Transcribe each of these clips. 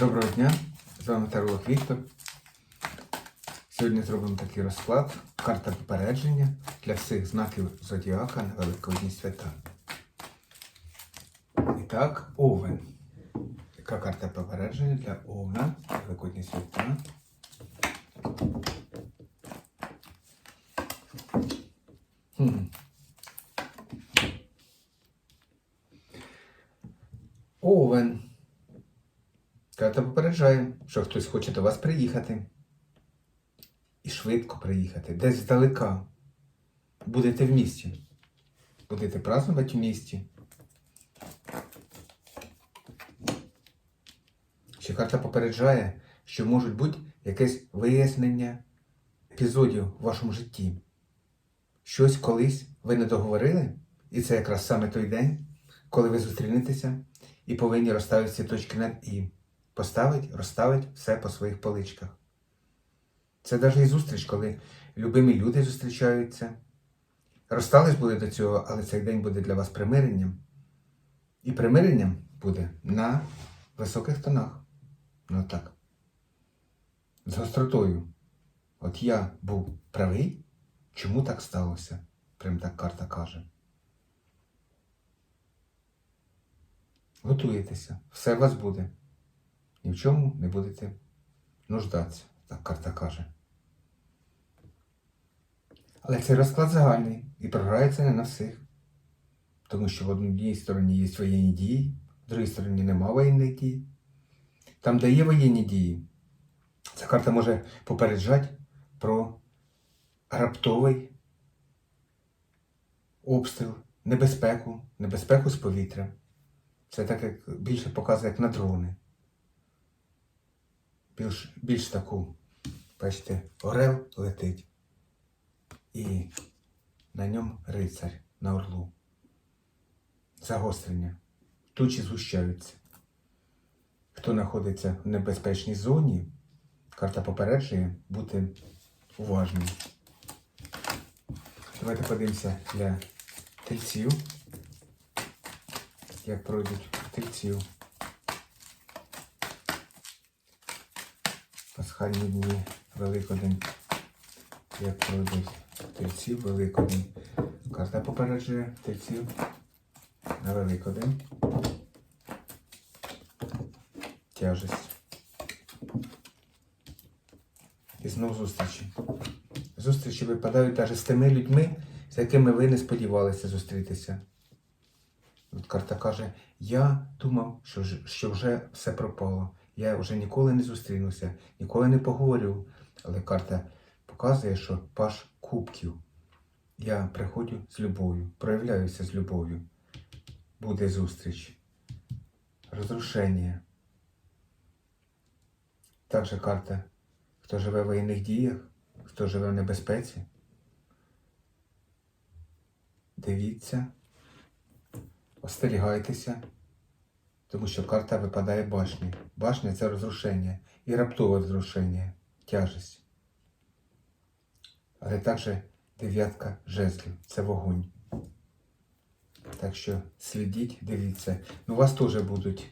Доброго дня, з вами Таролог Віктор. Сьогодні зробимо такий розклад. Карта попередження для всіх знаків Зодіака на Великодні свята. І так, Овен. Яка карта попередження для Овна на Великодні свята? Хм. Овен. Карта попереджає, що хтось хоче до вас приїхати. І швидко приїхати. Десь здалека. Будете в місті. Будете празднувати в місті. Ще карта попереджає, що можуть бути якесь вияснення епізодів в вашому житті. Щось колись ви не договорили, і це якраз саме той день, коли ви зустрінетеся і повинні розставити ці точки над І. Поставить, розставить все по своїх поличках. Це навіть і зустріч, коли любимі люди зустрічаються. Розстались були до цього, але цей день буде для вас примиренням. І примиренням буде на високих тонах. Ну так. З гостротою. От я був правий, чому так сталося? Прям так карта каже. Готуєтеся, все у вас буде. Ні в чому не будете нуждатися, так карта каже. Але цей розклад загальний і програється не на всіх. Тому що в одній стороні є воєнні дії, в другій стороні нема воєнних дій. Там, де є воєнні дії, ця карта може попереджати про раптовий обстріл, небезпеку, небезпеку з повітря. Це так як більше показує як на дрони. Більш, більш таку, бачите, орел летить. І на ньому рицар на орлу. Загострення. Тучі згущаються. Хто знаходиться в небезпечній зоні, карта попереджує бути уважним. Давайте подивимося для тельців. Як пройдуть тельців. Пасхальні дні, Великодень. Як пройдуть тельців, Великодень. Карта попереджує тельців на Великодень. Тяжесть. І знову зустрічі. Зустрічі випадають навіть з тими людьми, з якими ви не сподівалися зустрітися. От карта каже, я думав, що вже все пропало. Я вже ніколи не зустрінуся, ніколи не поговорю. Але карта показує, що паш кубків. Я приходжу з любов'ю, проявляюся з любов'ю. Буде зустріч. Розрушення. Також карта, хто живе в воєнних діях, хто живе в небезпеці. Дивіться, остерігайтеся, тому що карта випадає башні. Башня це розрушення і раптове розрушення, тяжесть. Але також дев'ятка жезлів це вогонь. Так що слідіть, дивіться. Ну, у вас теж будуть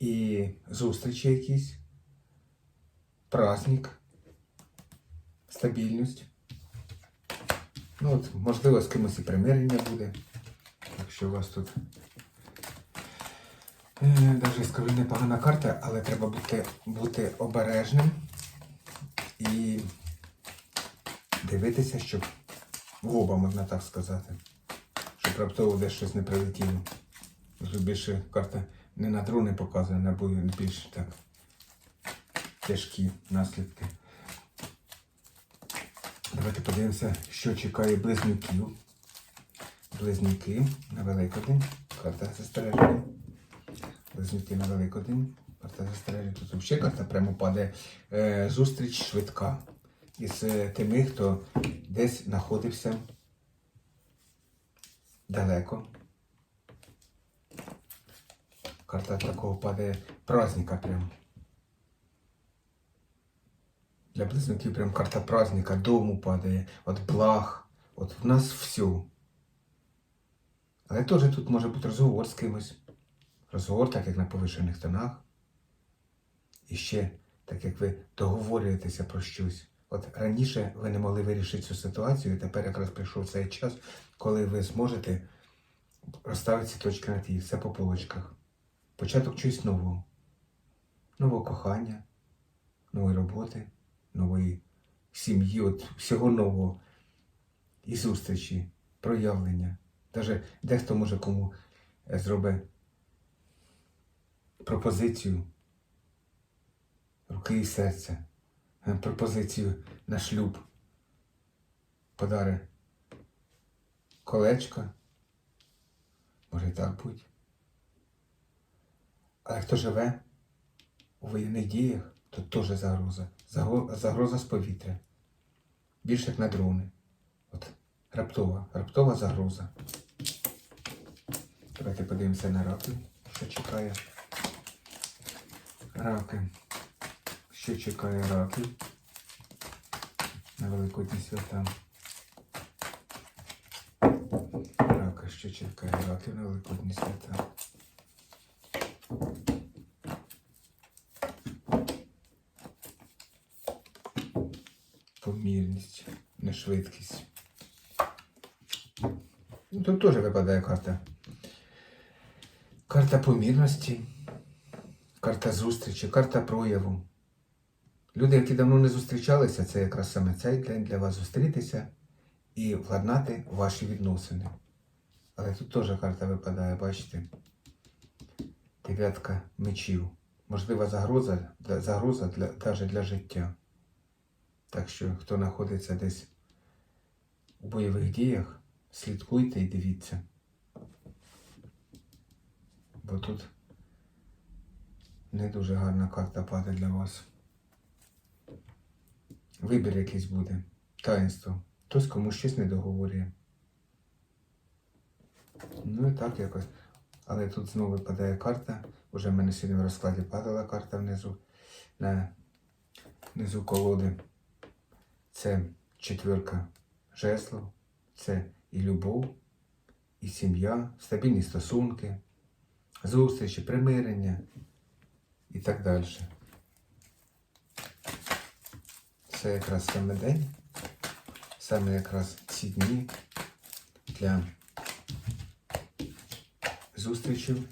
і зустрічі якісь, праздник, стабільність. Ну от, можливо, з кимось і примирення буде. Якщо у вас тут навіть скажу непогана карта, але треба бути, бути обережним і дивитися, щоб оба, можна так сказати. Щоб раптово десь щось не прилетіло. Тут більше карта не на дрони показує, а буде більш так тяжкі наслідки. Давайте подивимося, що чекає близнюків. Близнюки на Великодень. Карта застереження. Близнюки на Великодень. Карта застереження. Тут взагалі карта прямо падає. Е, зустріч швидка із е, тими, хто десь знаходився далеко. Карта такого падає праздника прямо. Для близнюків прям карта праздника, дому падає, от благ, от в нас все. Але теж тут може бути розговор з кимось. Розговор, так як на повишених тонах. І ще, так як ви договорюєтеся про щось. От раніше ви не могли вирішити цю ситуацію, і тепер якраз прийшов цей час, коли ви зможете розставити ці точки над «і», все по полочках. Початок чогось нового. Нового кохання, нової роботи, нової сім'ї, от всього нового. І зустрічі, проявлення. Даже дехто може кому зробить пропозицію руки і серця, е, пропозицію на шлюб, подари колечко. Може і так бути. Але хто живе у воєнних діях, то теж загроза. Загроза з повітря. Більше як на дрони. От раптова, раптова загроза. Давайте подивимося на раки, що чекає. Раки. Що чекає раки на Великодні свята. Рака, що чекає раки на Великодні свята. Помірність, не швидкість. Ну, тут теж випадає карта. Карта помірності, карта зустрічі, карта прояву. Люди, які давно не зустрічалися, це якраз саме цей день для вас зустрітися і владнати ваші відносини. Але тут теж карта випадає, бачите? Дев'ятка мечів. Можлива загроза, загроза для, навіть для життя. Так що, хто знаходиться десь у бойових діях, слідкуйте і дивіться. Бо тут не дуже гарна карта падає для вас. Вибір якийсь буде. Таїнство. Хтось комусь щось не договорює. Ну і так якось. Але тут знову випадає карта. Уже в мене сьогодні в розкладі падала карта внизу. На внизу колоди. Це четвірка жезлов, це і любов, і сім'я, стабільні стосунки, зустрічі, примирення і так далі. Це якраз саме день, саме якраз ці дні для зустрічів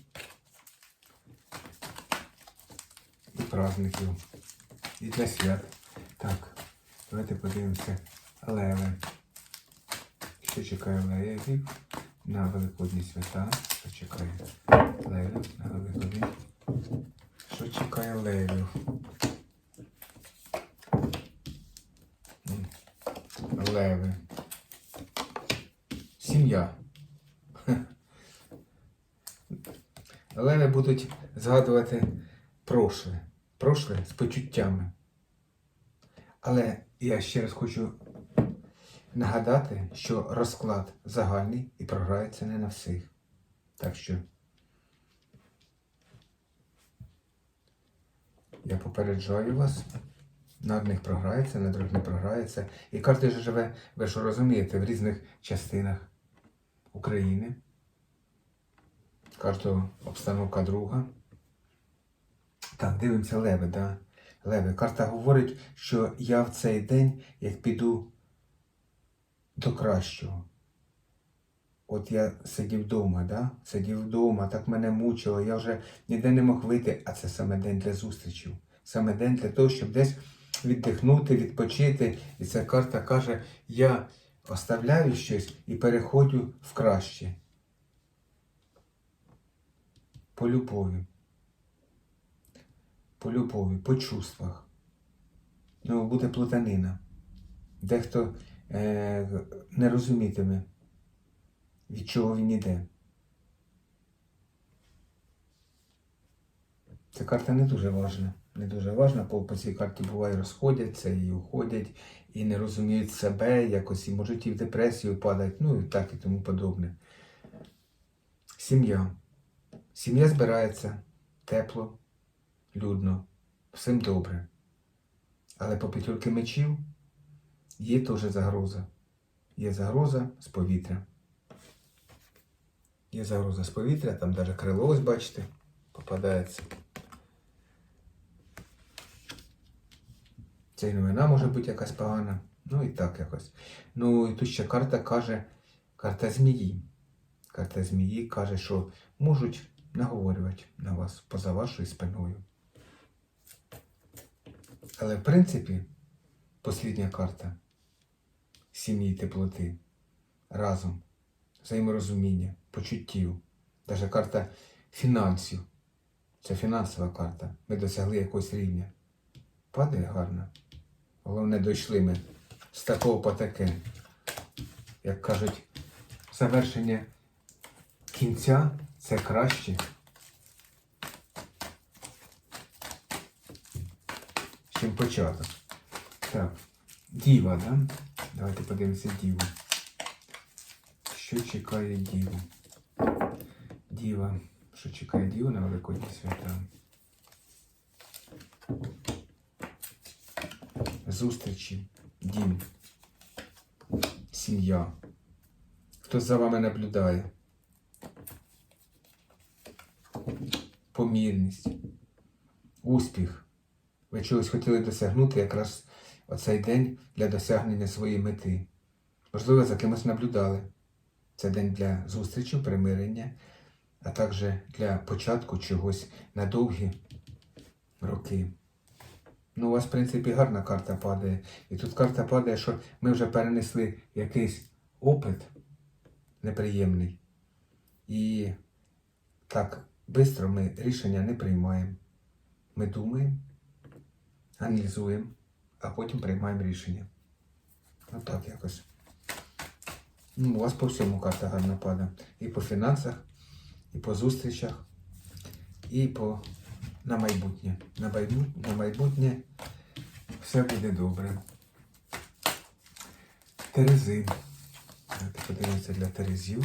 і праздників, і для свят. Так, давайте подивимося леви. Що чекає левів на Великодні свята? Що чекає левів на Великодні? Що чекає левів? Леви. Сім'я. Леви будуть згадувати прошле. Прошле з почуттями. Але я ще раз хочу нагадати, що розклад загальний і програється не на всіх. Так що я попереджаю вас. На одних програється, на других не програється. І кожен же живе, ви ж розумієте, в різних частинах України. Кожного обстановка друга. Так, дивимося леви, да? Леви. Карта говорить, що я в цей день, як піду до кращого. От я сидів вдома, да? сидів вдома, так мене мучило, я вже ніде не мог вийти, а це саме день для зустрічів. Саме день для того, щоб десь віддихнути, відпочити. І ця карта каже, я оставляю щось і переходжу в краще. По любові. По любові, по чувствах. Ну, буде плутанина. Дехто е, не розумітиме, від чого він іде. Ця карта не дуже важна. Не дуже важна, бо по цій карті буває розходяться і уходять, і не розуміють себе, якось і можуть і в депресію падати, ну і так і тому подобне. Сім'я. Сім'я збирається тепло, людно, всім добре. Але по п'ятірки мечів є теж загроза. Є загроза з повітря. Є загроза з повітря, там навіть крило, ось бачите, попадається. І новина може бути якась погана. Ну і так якось. Ну і тут ще карта каже, карта змії. Карта змії каже, що можуть наговорювати на вас поза вашою спиною. Але в принципі, послідня карта сім'ї теплоти разом, взаєморозуміння, почуттів, навіть карта фінансів. Це фінансова карта. Ми досягли якогось рівня. Падає гарно. Головне, дійшли ми з такого по таке. Як кажуть, завершення кінця це краще. Чим початок. Так, діва, да? Давайте подивимося діву. Що чекає діву? Діва. Що чекає діву на Великодні свята? Зустрічі, дім, сім'я. Хто за вами наблюдає? Помірність, успіх. Ви чогось хотіли досягнути якраз оцей день для досягнення своєї мети. Можливо, за кимось наблюдали. Це день для зустрічі, примирення, а також для початку чогось на довгі роки. Ну, у вас, в принципі, гарна карта падає. І тут карта падає, що ми вже перенесли якийсь опит неприємний. І так, швидко ми рішення не приймаємо. Ми думаємо, аналізуємо, а потім приймаємо рішення. Отак якось. Ну, у вас по всьому карта гарна падає. І по фінансах, і по зустрічах, і по на майбутнє. На майбутнє, на майбутнє все буде добре. Терези. Давайте подивимося для терезів.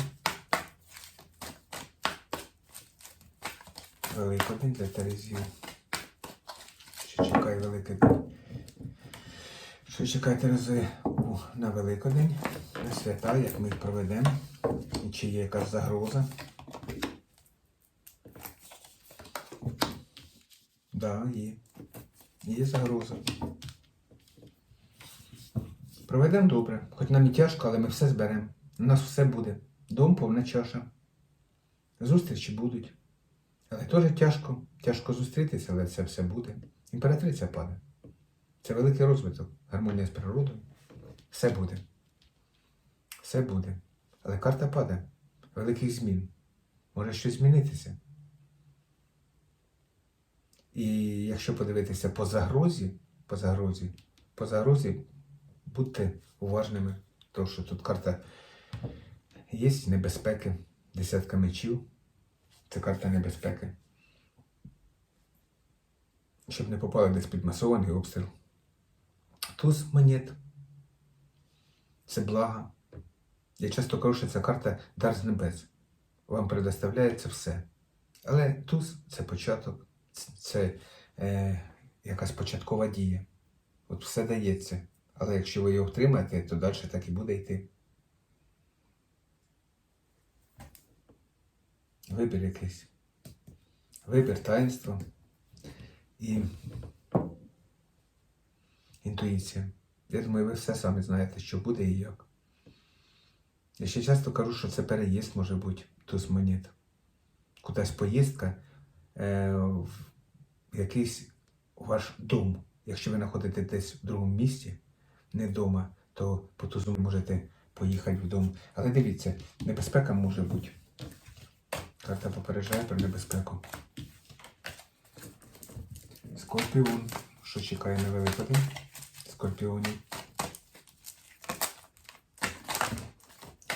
Великодень для терезів. Що чекає Великодень? Що чекає Терези на Великодень? На свята, як ми їх проведемо? І чи є якась загроза? Да, є. Є загроза. Проведемо добре. Хоч нам і тяжко, але ми все зберемо. У нас все буде. Дом повна чаша. Зустрічі будуть. Але теж тяжко. Тяжко зустрітися, але це все буде. Імператриця падає. Це великий розвиток, гармонія з природою. Все буде. Все буде. Але карта падає. Великих змін. Може щось змінитися. І якщо подивитися по загрозі, по загрозі, по загрозі, будьте уважними, тому що тут карта є небезпеки, десятка мечів. Це карта небезпеки. Щоб не попали десь під масований обстріл. Туз монет. Це благо. Я часто кажу, що ця карта дар з небес. Вам предоставляється все. Але туз це початок, це, е, якась початкова дія. От все дається. Але якщо ви його втримаєте, то далі так і буде йти. Вибір якийсь. Вибір таїнство і інтуїція. Я думаю, ви все самі знаєте, що буде і як. Я ще часто кажу, що це переїзд може бути туз монет. Кудись поїздка е, в якийсь ваш дом. Якщо ви знаходите десь в другому місті, не вдома, то по тузу можете поїхати вдома. Але дивіться, небезпека може бути. Карта попереджає про небезпеку. Скорпіон. Що чекає на Великодень? Скорпіонів.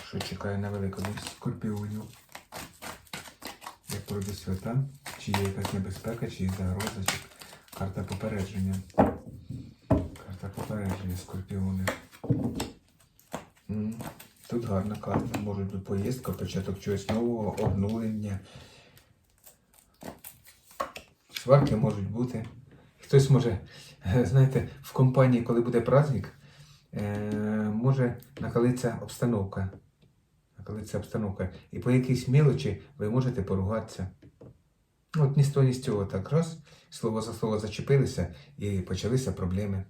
Що чекає на Великодень? Скорпіонів. Як пройде свята? Чи є якась небезпека, чи є загроза, чи карта попередження. Карта попередження скорпіони. Тут гарна карта. Може бути поїздка, початок чогось нового, обнулення. Сварки можуть бути. Хтось може, е, знаєте, в компанії, коли буде праздник, е, може накалитися обстановка. Накалитися обстановка. І по якійсь мелочі ви можете поругатися. От ні з того, ні з цього так раз, слово за слово зачепилися і почалися проблеми.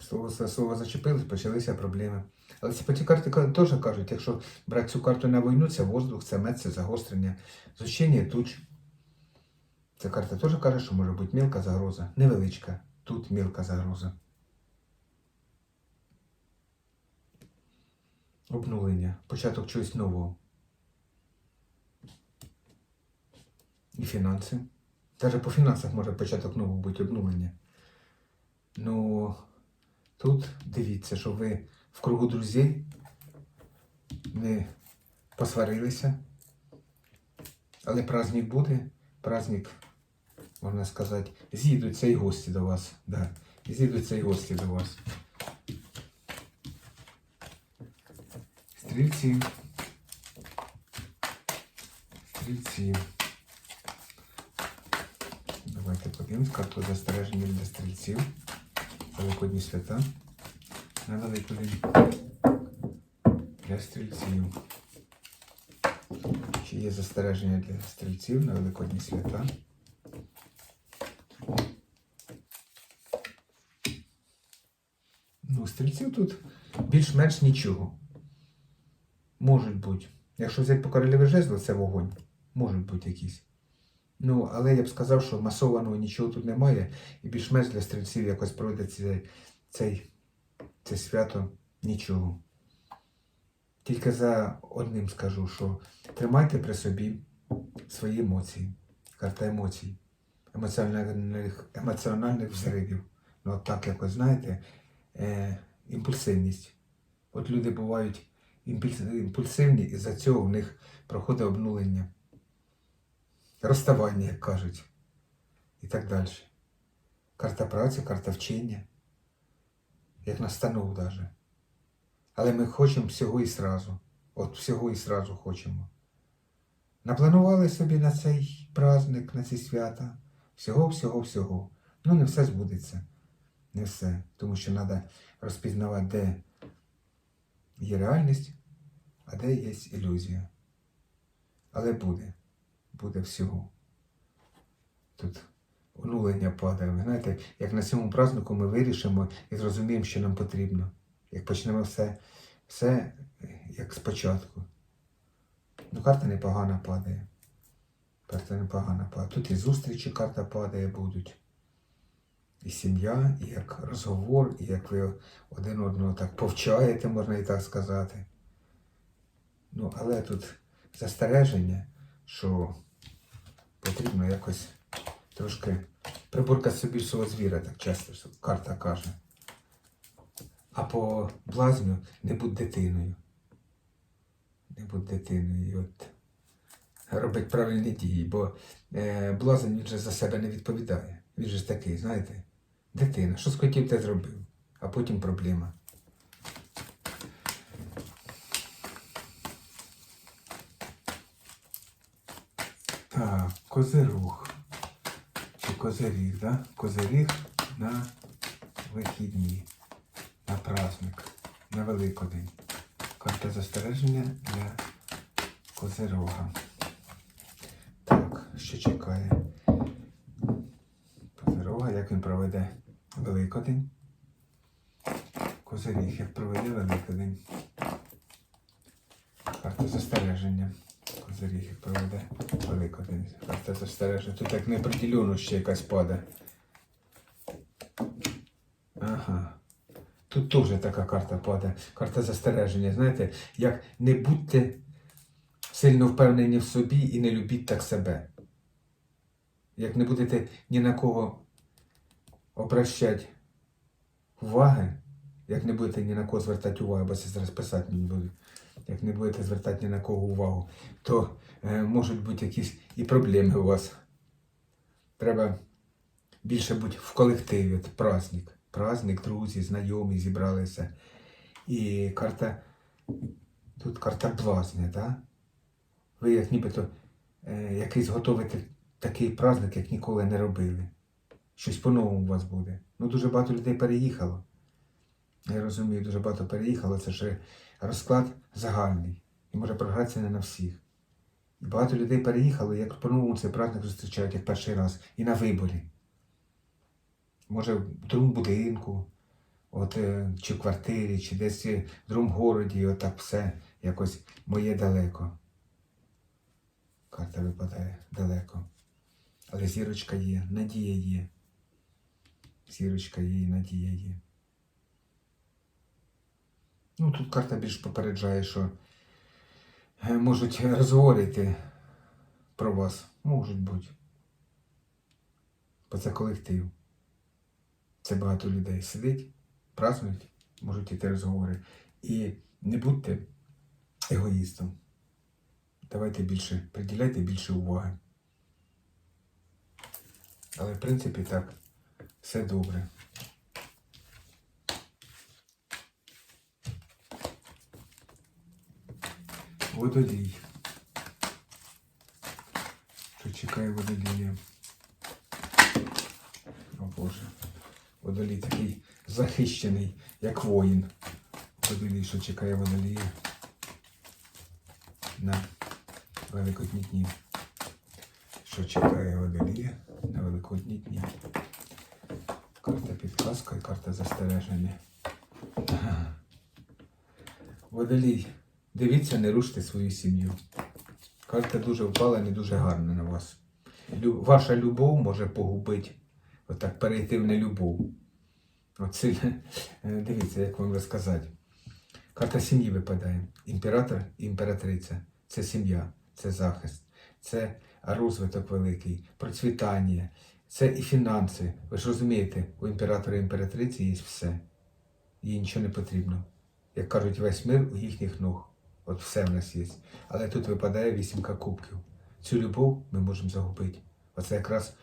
Слово за слово зачепилися, почалися проблеми. Але ці ті карти теж кажуть, якщо брати цю карту на війну, це воздух, це мед, це загострення, зучення туч. Ця карта теж каже, що може бути мілка загроза, невеличка. Тут мілка загроза. Обнулення, початок чогось нового. І фінанси. Навіть по фінансах може початок нового бути обнулення. Ну, тут дивіться, що ви в кругу друзів не посварилися. Але праздник буде, праздник, можна сказати, з'їдуться і гості до вас. Да. З'їдуться і гості до вас. Стрільці. Стрільці. Давайте подивимось карту застереження для стрільців. Великодні свята. На Великодень. Для стрільців. Чи є застереження для стрільців на Великодні свята? Ну, стрільців тут більш-менш нічого. Можуть бути. Якщо взяти по королеві жезла, це вогонь. Можуть бути якісь. Ну, але я б сказав, що масованого нічого тут немає, і більш-менш для стрільців якось пройде цей, цей, це свято нічого. Тільки за одним скажу, що тримайте при собі свої емоції, карта емоцій, емоціональних, емоціональних взривів. Ну, от так якось, знаєте, е, імпульсивність. От люди бувають імпульсивні, і за цього в них проходить обнулення розставання, як кажуть, і так далі. Карта праці, карта вчення, як настанову даже. Але ми хочемо всього і сразу. От всього і сразу хочемо. Напланували собі на цей праздник, на ці свята. Всього, всього, всього. Ну, не все збудеться. Не все. Тому що треба розпізнавати, де є реальність, а де є ілюзія. Але буде буде всього. Тут онулення падає. Ви знаєте, як на цьому празднику ми вирішимо і зрозуміємо, що нам потрібно. Як почнемо все, все як спочатку. Ну, карта непогана падає. Карта непогана падає. Тут і зустрічі карта падає будуть. І сім'я, і як розговор, і як ви один одного так повчаєте, можна і так сказати. Ну, але тут застереження, що потрібно якось трошки приборкати собі свого звіра, так часто карта каже. А по блазню не будь дитиною. Не будь дитиною. І от робить правильні дії, бо е, блазень він же за себе не відповідає. Він же ж такий, знаєте, дитина. Що схотів, те зробив, а потім проблема. Так, козирог. Чи козиріг, да? Козиріг на вихідні, на праздник, на Великодень. Карта застереження для козирога. Так, що чекає? Козирога, як він проведе Великодень? Козиріг, як проведе Великодень. Карта застереження. Козиріг, як проведе Великодень. Карта застереження. Тут як неопределено ще якась падає. Ага. Тут теж така карта падає. Карта застереження. Знаєте, як не будьте сильно впевнені в собі і не любіть так себе. Як не будете ні на кого обращати уваги, як не будете ні на кого звертати увагу, бо це зараз писати мені буду, як не будете звертати ні на кого увагу, то е, можуть бути якісь і проблеми у вас. Треба більше бути в колективі, от праздник. Праздник, друзі, знайомі зібралися. І карта, тут карта блазня, так? Ви як нібито е, якийсь готовите такий праздник, як ніколи не робили. Щось по-новому у вас буде. Ну, дуже багато людей переїхало. Я розумію, дуже багато переїхало, це ж розклад загальний. І може програтися не на всіх. Багато людей переїхало, як по-новому цей праздник зустрічають як перший раз. І на виборі. Може, в другому будинку, от, е, чи в квартирі, чи десь е, в другому городі, отак все якось моє далеко. Карта випадає далеко. Але зірочка є, надія є. Зірочка є і надія є. Ну, тут карта більш попереджає, що е, можуть розговорити про вас. Можуть бути. Бо це колектив. Це багато людей сидить, празднують, можуть іти розговори. І не будьте егоїстом. Давайте більше, приділяйте більше уваги. Але в принципі так, все добре. Водолій. Що чекає водолія? О Боже. Водолій такий захищений, як воїн. Водолій, що чекає водолія на Великодні дні. Що чекає водолія на Великодні дні. Карта підказка і карта застереження. Водолій, дивіться, не руште свою сім'ю. Карта дуже впала, не дуже гарна на вас. Лю- Ваша любов може погубити, отак перейти в нелюбов. От е, дивіться, як вам розказати. Карта сім'ї випадає. Імператор і імператриця. Це сім'я, це захист, це розвиток великий, процвітання, це і фінанси. Ви ж розумієте, у імператора і імператриці є все. Їй нічого не потрібно. Як кажуть, весь мир у їхніх ног. От все в нас є. Але тут випадає вісімка кубків. Цю любов ми можемо загубити. Оце якраз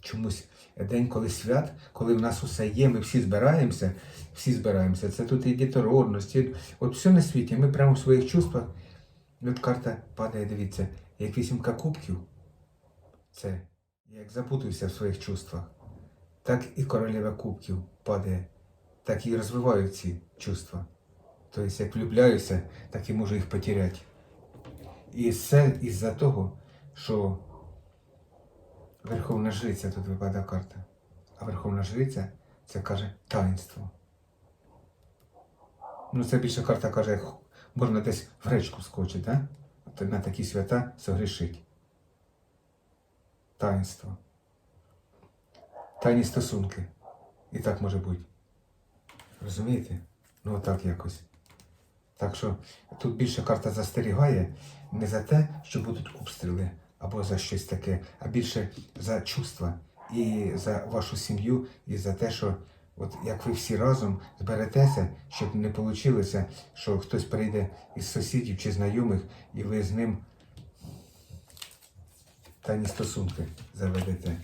чомусь день, коли свят, коли в нас усе є, ми всі збираємося, всі збираємося. Це тут і дітородність, і от все на світі. Ми прямо в своїх чувствах. І от карта падає, дивіться, як вісімка кубків. Це як запутуюся в своїх чувствах. Так і королева кубків падає, так і розвиваю ці чувства. Тобто, як влюбляюся, так і можу їх потеряти. І все із-за того, що Верховна Жриця тут випадає карта. А Верховна Жриця це каже таїнство. Ну, це більше карта каже, можна десь в речку скочити, а? На такі свята согрішить. Таїнство. Тайні стосунки. І так може бути. Розумієте? Ну, отак якось. Так що тут більше карта застерігає не за те, що будуть обстріли або за щось таке, а більше за чувства і за вашу сім'ю, і за те, що от як ви всі разом зберетеся, щоб не вийшло, що хтось прийде із сусідів чи знайомих, і ви з ним тайні стосунки заведете.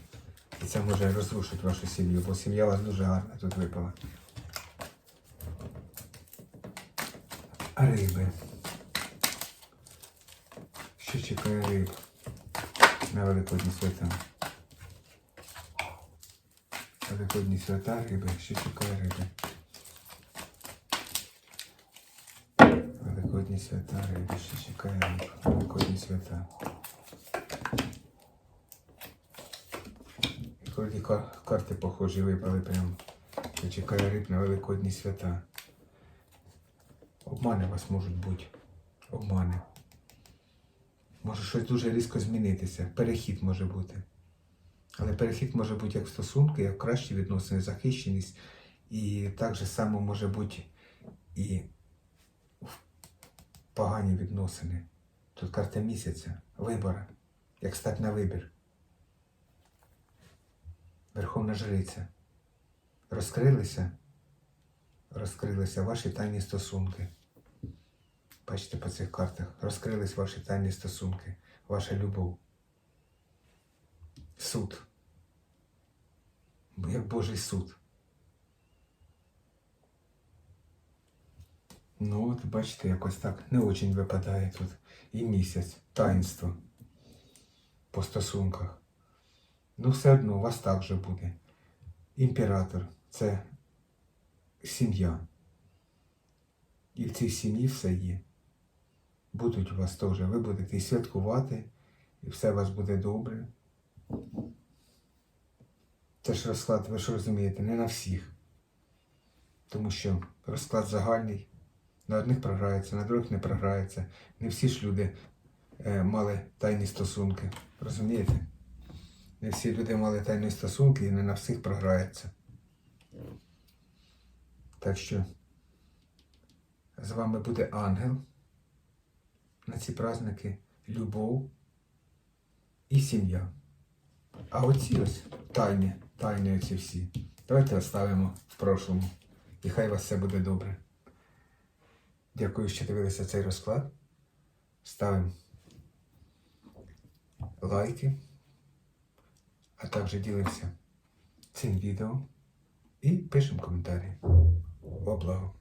І це може розрушити вашу сім'ю, бо сім'я у вас дуже гарна тут випала. Риби. Що чекає риб на Великодні свята? Великодні свята риби. Що чекає риби? Великодні свята риби. Що чекає риб? Великодні свята. І коли кар- карти похожі випали прямо. Що чекає риб на Великодні свята. Обмани вас можуть бути. Обмани. Може щось дуже різко змінитися. Перехід може бути. Але перехід може бути як в стосунки, як кращі відносини, захищеність. І так же само може бути і в погані відносини. Тут карта місяця, вибора, як стати на вибір. Верховна жриця. Розкрилися, розкрилися ваші тайні стосунки. Бачите по цих картах, розкрились ваші тайні стосунки, ваша любов. Суд. Як Божий суд. Ну от, бачите, якось так не очень випадає тут. І місяць, таїнство по стосунках. Ну, все одно у вас так же буде. Імператор це сім'я. І в цій сім'ї все є. Будуть у вас теж. Ви будете і святкувати, і все у вас буде добре. Це ж розклад, ви ж розумієте, не на всіх. тому що розклад загальний. На одних програється, на других не програється. Не всі ж люди е, мали тайні стосунки. Розумієте? Не всі люди мали тайні стосунки і не на всіх програється. Так що з вами буде ангел на ці праздники, любов і сім'я. А оці ось тайні, тайні оці всі. Давайте оставимо в прошлому. І хай вас все буде добре. Дякую, що дивилися цей розклад. Ставимо лайки, а також ділимося цим відео і пишемо коментарі. Во благо.